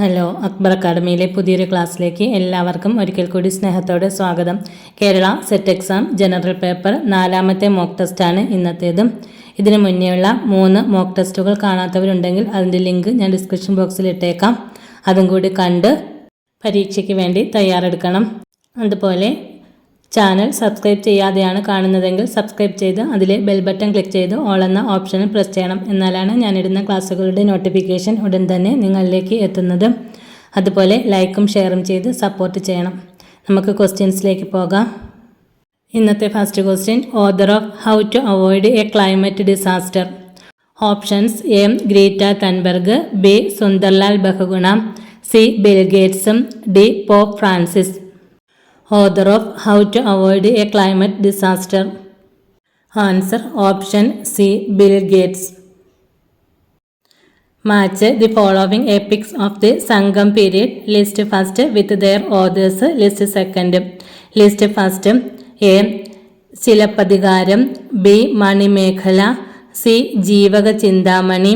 Hello Akbar അക്കാഡമിയിലെ പുതിയൊരു ക്ലാസ്സിലേക്ക് എല്ലാവർക്കും ഒരിക്കൽ കൂടി സ്നേഹത്തോടെ സ്വാഗതം Kerala SET exam general paper നാലാമത്തെ മോക്ക് ടെസ്റ്റാണ് ഇന്നത്തേത് ഇതിനു മുന്നേയുള്ള മൂന്ന് മോക്ക് ടെസ്റ്റുകൾ കാണാത്തവരുണ്ടെങ്കിൽ അതിൻ്റെ ലിങ്ക് ഞാൻ ഡിസ്ക്രിപ്ഷൻ ബോക്സിൽ ഇട്ടേക്കാം അതും കൂടി കണ്ട് പരീക്ഷയ്ക്ക് വേണ്ടി തയ്യാറെടുക്കണം അതുപോലെ ചാനൽ സബ്സ്ക്രൈബ് ചെയ്യാതെയാണ് കാണുന്നതെങ്കിൽ സബ്സ്ക്രൈബ് ചെയ്ത് അതിലെ ബെൽ ബട്ടൺ ക്ലിക്ക് ചെയ്ത് ഓൾ എന്ന ഓപ്ഷനിൽ പ്രസ് ചെയ്യണം എന്നാലാണ് ഞാനിടുന്ന ക്ലാസ്സുകളുടെ നോട്ടിഫിക്കേഷൻ ഉടൻ തന്നെ നിങ്ങളിലേക്ക് എത്തുന്നത് അതുപോലെ ലൈക്കും ഷെയറും ചെയ്ത് സപ്പോർട്ട് ചെയ്യണം നമുക്ക് ക്വസ്റ്റ്യൻസിലേക്ക് പോകാം ഇന്നത്തെ first question author of how to avoid a climate disaster options A Greta Thunberg B Sunderlal Bahuguna C ബിൽഗേറ്റ്സും D Pope Francis author of how to avoid a climate disaster answer option C Bill Gates match the following epics of the Sangam period list first with their authors list second list first A Silappatikaram B Manimekalai C Jivaka Chintamani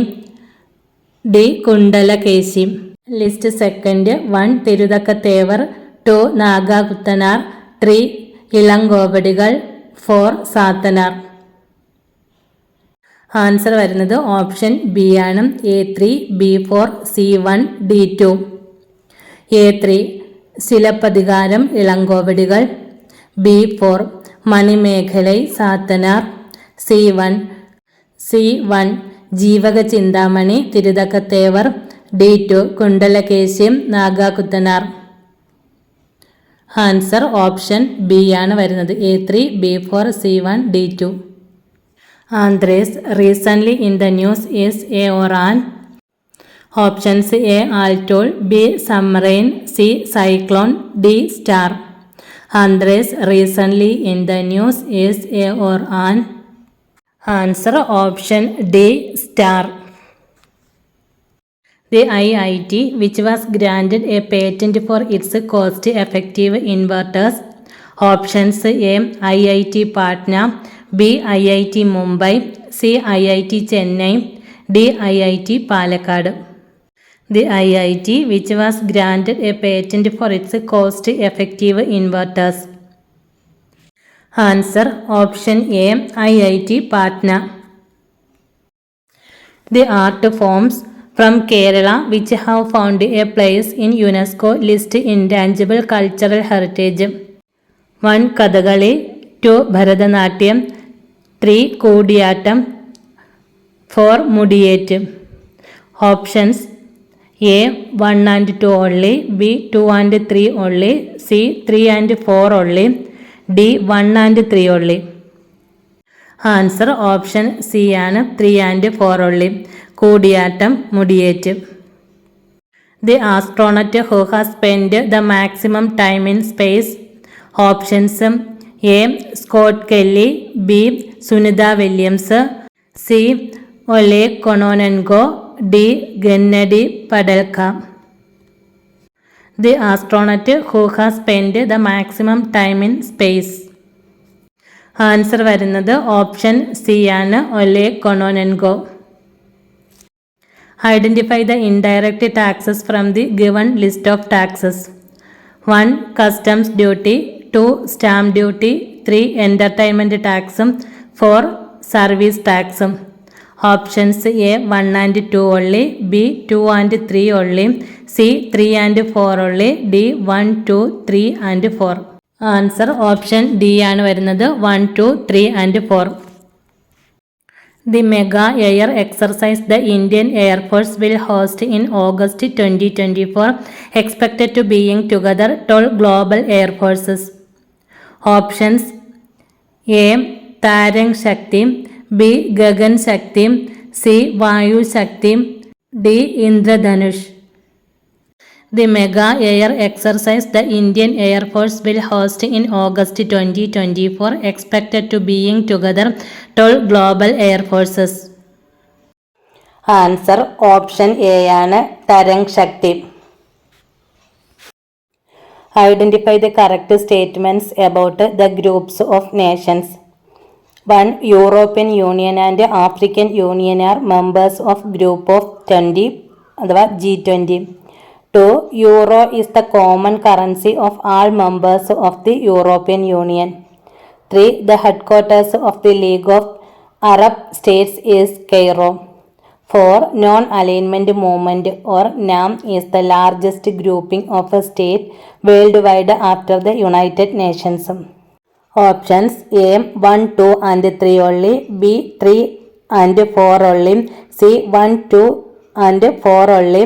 D Kundalakesi list second one Tiruttakkatevar two Nathakuthanar three Ilango Adigal four Sathanar answer വരുന്നത് option B ആണ് A three B four C one D two A three Silappatikaram Ilango Adigal B four Manimekalai Sathanar C one C one Jivaka Chintamani Tiruttakkatevar D two കുണ്ടലകേശ്യം Nagakuthanar answer option B ആണ് വരുന്നത് A three B four C one D two Antares recently in the news is a or an options A atoll B submarine C cyclone D star Antares recently in the news is a or an answer option D star the IIT, which was granted a patent for its cost effective inverters. Options A. IIT Patna, B. IIT Mumbai, C. IIT Chennai, D. IIT Palakkad. The IIT, which was granted a patent for its cost effective inverters. Answer Option A IIT Patna. The art forms from Kerala which have found a place in UNESCO list in tangible cultural heritage one Kathakali two Bharatanatyam three Koodiyattam four Mudiyettu options A one and two only B two and three only C three and four only D one and three only answer option C ആണ് three and four only Koodiyattam Mudiyettu the astronaut who has spend the maximum time in space options A Scott Kelly B Sunita Williams C Oleg Kononenko D Gennady Padalka the astronaut who has spend the maximum time in space answer വരുന്നത് option C ആണ് Oleg Kononenko identify the indirect taxes from the given list of taxes one customs duty two stamp duty three entertainment ടാക്സും four service ടാക്സും options A one and two only B two and three only C three and four only D one two three and four answer option D ആണ് വരുന്നത് one two three and four The Mega Air exercise the Indian Air Force will host in August 2024 expected to bring together 12 global air forces. Options A. Tarang Shakti B. Gagan Shakti C. Vayu Shakti D. Indradhanush The mega air exercise the Indian Air Force will host in August 2024 expected to being together 12 global air forces. Answer option A ആണ് Tarang Shakti identify the correct statements about the groups of nations one European Union and African Union are members of group of twenty അഥവാ G twenty 2. Euro is the common currency of all members of the European Union. 3. The headquarters of the League of Arab States is Cairo. 4. Non-alignment movement or NAM is the largest grouping of a state worldwide after the United Nations. Options A 1, 2 and 3 only, B 3 and 4 only, C 1, 2 and 4 only,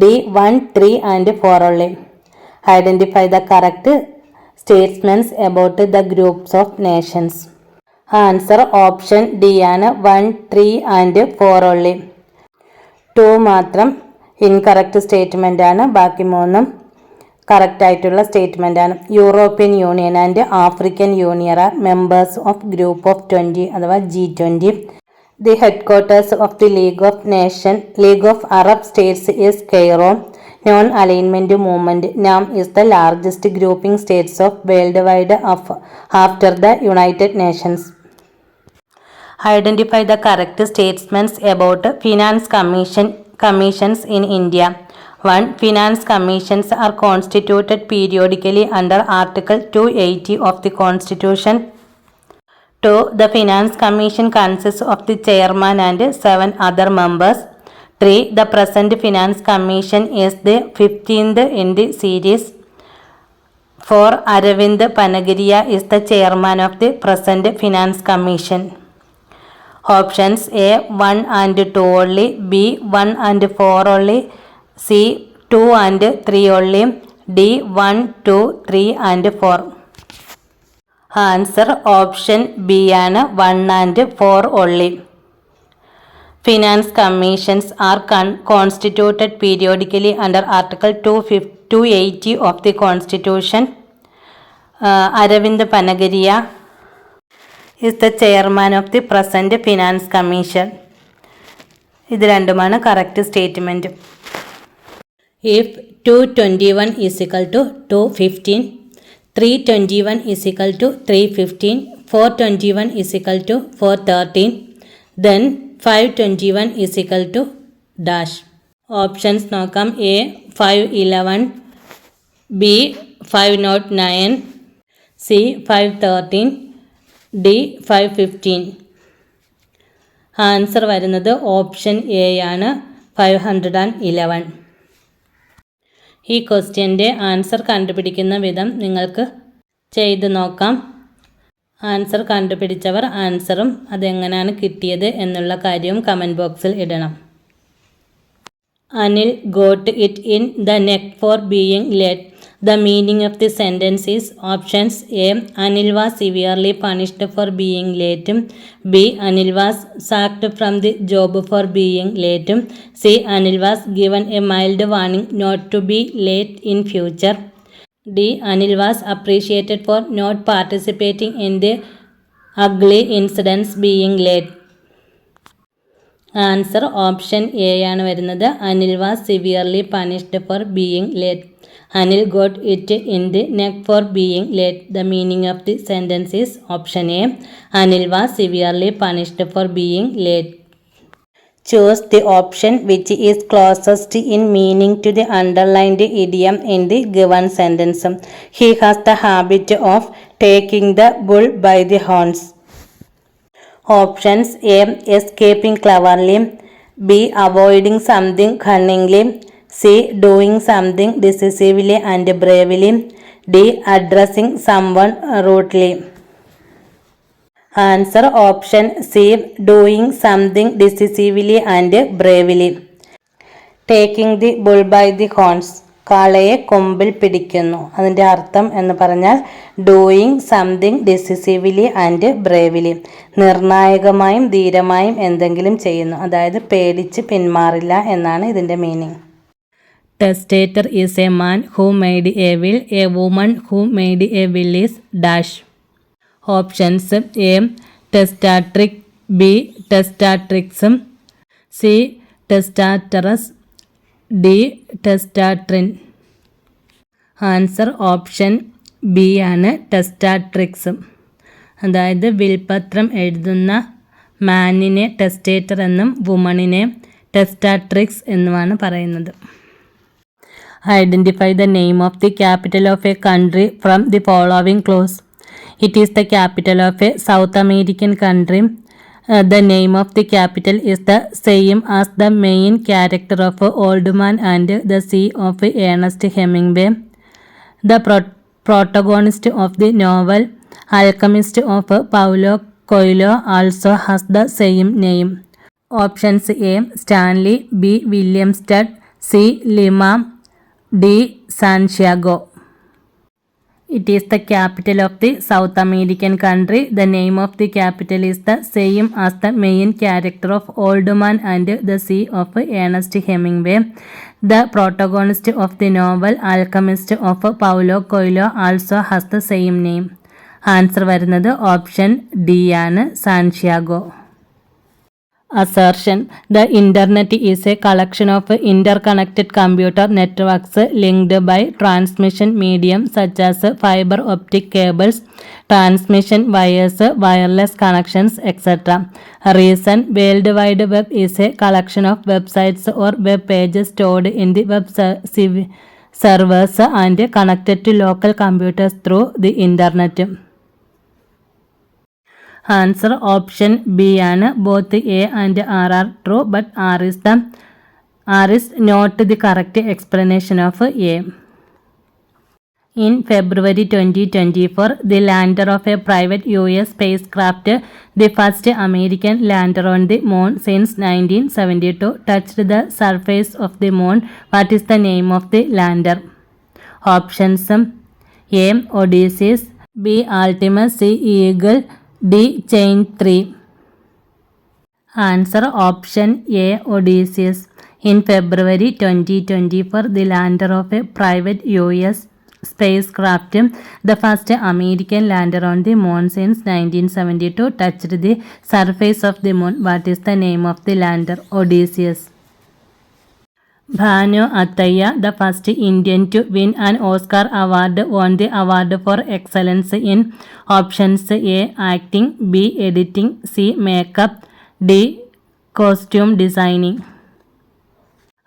D one three and four only identify the correct statements about the groups of nations answer option D ആണ് one three and four only two മാത്രം incorrect statement ആണ് ബാക്കി മൂന്നും correct ആയിട്ടുള്ള statement ആണ് European Union and African Union are members of group of twenty അഥവാ G twenty The headquarters of the League of Nations, League of Arab States is Cairo. Non-alignment movement NAM is the largest grouping states of worldwide after the United Nations. Identify the correct statements about finance commission commissions in India. 1. Finance commissions are constituted periodically under Article 280 of the Constitution. 2. The Finance Commission consists of the chairman and 7 other members. 3. The present Finance Commission is the 15th in the series. 4. Aravind Panagaria is the chairman of the present Finance Commission. Options A. 1 and 2 only. B. 1 and 4 only. C. 2 and 3 only. D. 1, 2, 3 and 4. Answer option B ആണ് one and four only finance commissions are con constituted periodically under article two fif two eighty of the constitution Arvind Panagariya is the chairman of the present finance commission ഇത് രണ്ടുമാണ് correct statement if two twenty one is equal two two fifteen three twenty one is equal two three fifteen four twenty one is equal two four thirteen then five twenty one is equal two dash options നോക്കാം A five eleven B five not nine C five thirteen D five fifteen answer വരുന്നത് option A ആണ് five hundred and eleven ഈ ക്വസ്റ്റ്യൻ്റെ answer കണ്ടുപിടിക്കുന്ന വിധം നിങ്ങൾക്ക് ചെയ്ത് നോക്കാം ആൻസർ കണ്ടുപിടിച്ചവർ ആൻസറും അതെങ്ങനെയാണ് കിട്ടിയത് എന്നുള്ള കാര്യവും കമൻറ്റ് ബോക്സിൽ ഇടണം Anil got it in the neck for being late. The meaning of the sentence is options A. Anil was severely punished for being late. B. Anil was sacked from the job for being late. C. Anil was given a mild warning not to be late in future. D. Anil was appreciated for not participating in the ugly incidents being late. Answer option A ആണ് വരുന്നത് Anil was severely punished for being late Anil got it in the neck for being late the meaning of the sentence is option A Anil was severely punished for being late choose the option which is closest in meaning to the underlined idiom in the given sentence. He has the habit of taking the bull by the horns. Options A. Escaping cleverly. B. Avoiding something cunningly. C. Doing something decisively and bravely. D. Addressing someone rudely. Answer option C doing something decisively and bravely taking the bull by the horns കാളയെ കൊമ്പിൽ പിടിക്കുന്നു അതിൻ്റെ അർത്ഥം എന്ന് പറഞ്ഞാൽ doing something decisively and bravely നിർണായകമായും ധീരമായും എന്തെങ്കിലും ചെയ്യുന്നു അതായത് പേടിച്ച് പിന്മാറില്ല എന്നാണ് ഇതിൻ്റെ meaning testator is a man who made a will a woman who made a will is dash options A testatric B ടെസ്റ്റാട്രിക്സും C testatoress D testatrin answer option B ആണ് testatrix അതായത് വിൽപത്രം എഴുതുന്ന മാനിനെ ടെസ്റ്റേറ്റർ എന്നും വുമണിനെ ടെസ്റ്റാട്രിക്സ് എന്നുമാണ് പറയുന്നത് identify the name of the capital of a country from the following clues it is the capital of a South American country Uh, the name of the capital is the same as the main character of Old Man and the Sea of Ernest Hemingway. The pro- protagonist of the novel Alchemist of Paulo Coelho also has the same name. Options A. Stanley B. Williamstead C. Lima D. Santiago it is the capital of the South American country the name of the capital is the same as the main character of Old Man and the Sea of Ernest Hemingway the protagonist of the novel Alchemist of Paulo Coelho also has the same name answer വരുന്നത് option D ആണ് Santiago assertion the internet is a collection of interconnected computer networks linked by transmission medium such as fiber optic cables transmission wires wireless connections etc reason world wide web is a collection of websites or web pages stored in the web servers and connected to local computers through the internet answer option B ആണ് both A and R are true but R is the R is not the correct explanation of A In February 2024, the lander of a private US spacecraft, the first American lander on the moon since 1972, touched the surface of the moon. What is the name of the lander? Options A. Odysseus B. Artemis C. Eagle D chain 3 Answer option A Odysseus In February 2024 the lander of a private US spacecraft the first American lander on the moon since 1972 touched the surface of the moon what is the name of the lander Odysseus Bhanu Attaya, the first Indian to win an Oscar award, won the award for excellence in options A. Acting B. Editing C. Makeup D. Costume Designing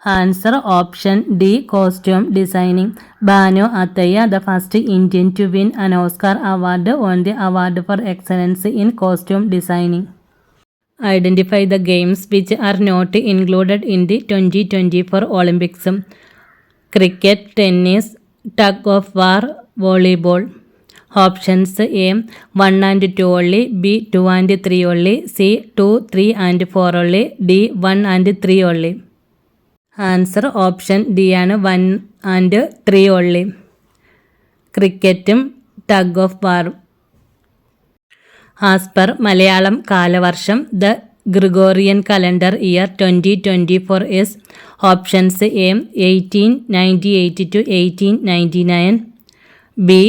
Answer option D. Costume Designing Bhanu Attaya, the first Indian to win an Oscar award, won the award for excellence in costume designing. Identify the games which are not included in the twenty twenty four ഒളിമ്പിക്സും cricket tennis tug of war volleyball options A one and two only B two and three only C two three and four only D one and three only answer option D ആണ് one and three only ക്രിക്കറ്റും tug of വാറും as per Malayalam കാലവർഷം the Gregorian calendar year twenty twenty four is options A eighteen ninety eight to eighteen ninety nine B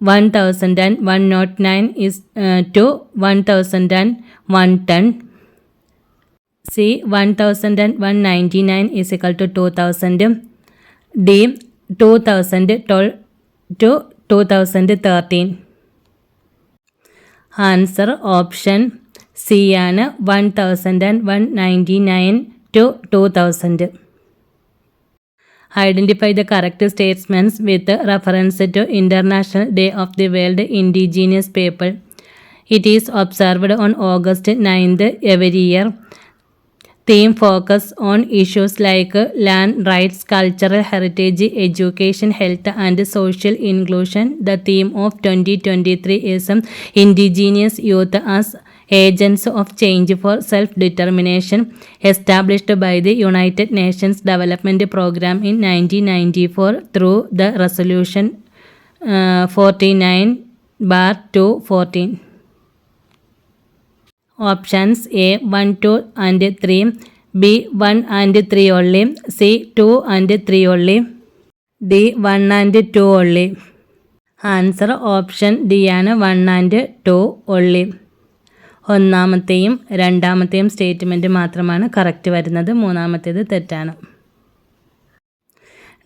one thousand and one not nine is two one thousand and one ten C one thousand and one ninety nine is equal to two thousand D two thousand twelve to two thousand thirteen answer option C ആണ് one thousand and one ninety nine to two thousand identify the correct statements with reference to international day of the world indigenous people it is observed on August ninth every year theme focus on issues like land rights, cultural heritage, education, health and social inclusion. The theme of 2023 is um, indigenous youth as agents of change for self-determination established by the United Nations Development Program in 1994 through the resolution uh, 49 bar 214. Options A one two and three B one and three only C two and three only D one and two only answer option D ആണ് one and two only ഒന്നാമത്തെയും രണ്ടാമത്തെയും statement മാത്രമാണ് correct വരുന്നത് മൂന്നാമത്തേത് തെറ്റാണ്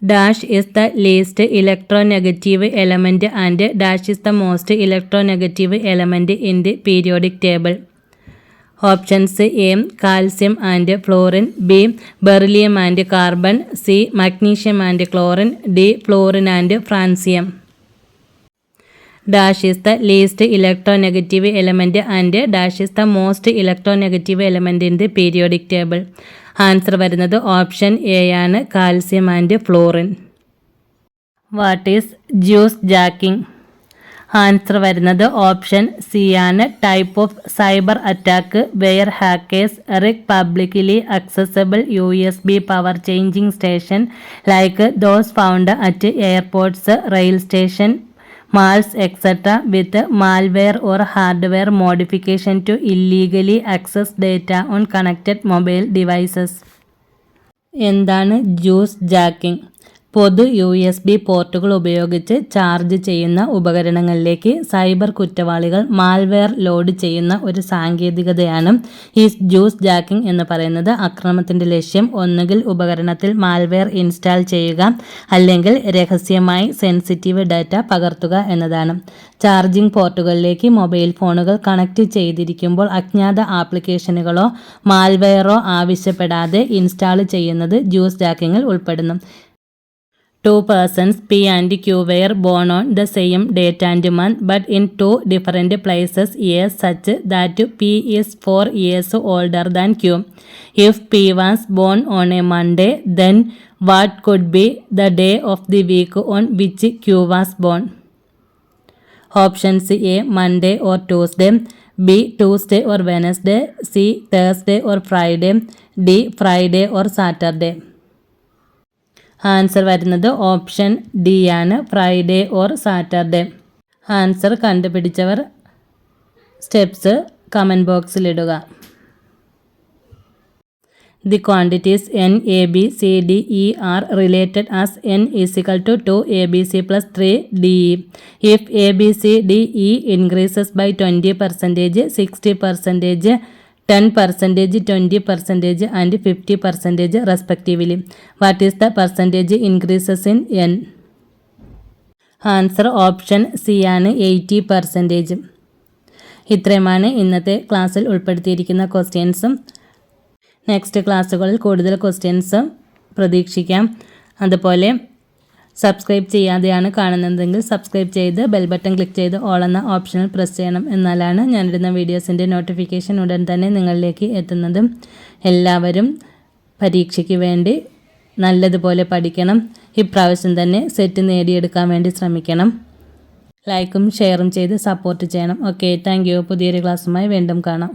dash is the least electronegative element and dash is the most electronegative element in the periodic table options A calcium and fluorine B beryllium and carbon C magnesium and chlorine D fluorine and francium dash is the least electronegative element and dash is the most electronegative element in the periodic table answer വരുന്നത് option A ആണ് calcium and fluorine what is juice jacking answer വരുന്നത് option C ആണ് type of cyber attack where hackers rig publicly accessible U S B power changing station like those found at airports rail station malls etcetera with malware or hardware modification to illegally access data on connected mobile devices എന്താണ് juice jacking പൊതു U S B പോർട്ടുകൾ ഉപയോഗിച്ച് charge ചെയ്യുന്ന ഉപകരണങ്ങളിലേക്ക് cyber കുറ്റവാളികൾ malware load ചെയ്യുന്ന ഒരു സാങ്കേതികതയാണ് ഈ ജ്യൂസ് ജാക്കിംഗ് എന്ന് പറയുന്നത് അക്രമത്തിൻ്റെ ലക്ഷ്യം ഒന്നുകിൽ ഉപകരണത്തിൽ മാൽവെയർ ഇൻസ്റ്റാൾ ചെയ്യുക അല്ലെങ്കിൽ രഹസ്യമായി സെൻസിറ്റീവ് ഡാറ്റ പകർത്തുക എന്നതാണ് ചാർജിംഗ് പോർട്ടുകളിലേക്ക് മൊബൈൽ ഫോണുകൾ കണക്ട് ചെയ്തിരിക്കുമ്പോൾ അജ്ഞാത ആപ്ലിക്കേഷനുകളോ മാൽവെയറോ ആവശ്യപ്പെടാതെ ഇൻസ്റ്റാൾ ചെയ്യുന്നത് ജ്യൂസ് ജാക്കിങ്ങിൽ ഉൾപ്പെടുന്നു Two persons P and Q were born on the same date and month but in two different places years such that P is 4 years older than Q. If P was born on a Monday, then what could be the day of the week on which Q was born? Options A Monday or Tuesday, B Tuesday or Wednesday, C Thursday or Friday, D Friday or Saturday. Answer വരുന്നത് option D ആണ് Friday or Saturday answer കണ്ടുപിടിച്ചവർ steps comment ബോക്സിലിടുക the quantities N A B C D E are related as N is equal to two A B C plus three D E if A B C D E increases by twenty percentage sixty percentage ten percentage twenty percentage and fifty percentage respectively what is the percentage increases in N answer option C ആണ് eighty percentage ഇത്രയുമാണ് ഇന്നത്തെ ക്ലാസ്സിൽ ഉൾപ്പെടുത്തിയിരിക്കുന്ന ക്വസ്റ്റ്യൻസും next ക്ലാസ്സുകളിൽ കൂടുതൽ questions പ്രതീക്ഷിക്കാം അതുപോലെ subscribe ചെയ്യാതെയാണ് കാണുന്നതെങ്കിൽ സബ്സ്ക്രൈബ് ചെയ്ത് ബെൽ ബട്ടൺ ക്ലിക്ക് ചെയ്ത് ഓൾ എന്ന ഓപ്ഷനിൽ പ്രസ് ചെയ്യണം എന്നാലാണ് ഞാനിടുന്ന വീഡിയോസിൻ്റെ നോട്ടിഫിക്കേഷൻ ഉടൻ തന്നെ നിങ്ങളിലേക്ക് എത്തുന്നത് എല്ലാവരും പരീക്ഷയ്ക്ക് വേണ്ടി നല്ലതുപോലെ പഠിക്കണം ഇപ്രാവശ്യം തന്നെ സെറ്റ് നേടിയെടുക്കാൻ വേണ്ടി ശ്രമിക്കണം ലൈക്കും ഷെയറും ചെയ്ത് സപ്പോർട്ട് ചെയ്യണം ഓക്കെ താങ്ക് യു പുതിയൊരു ക്ലാസ്സുമായി വീണ്ടും കാണാം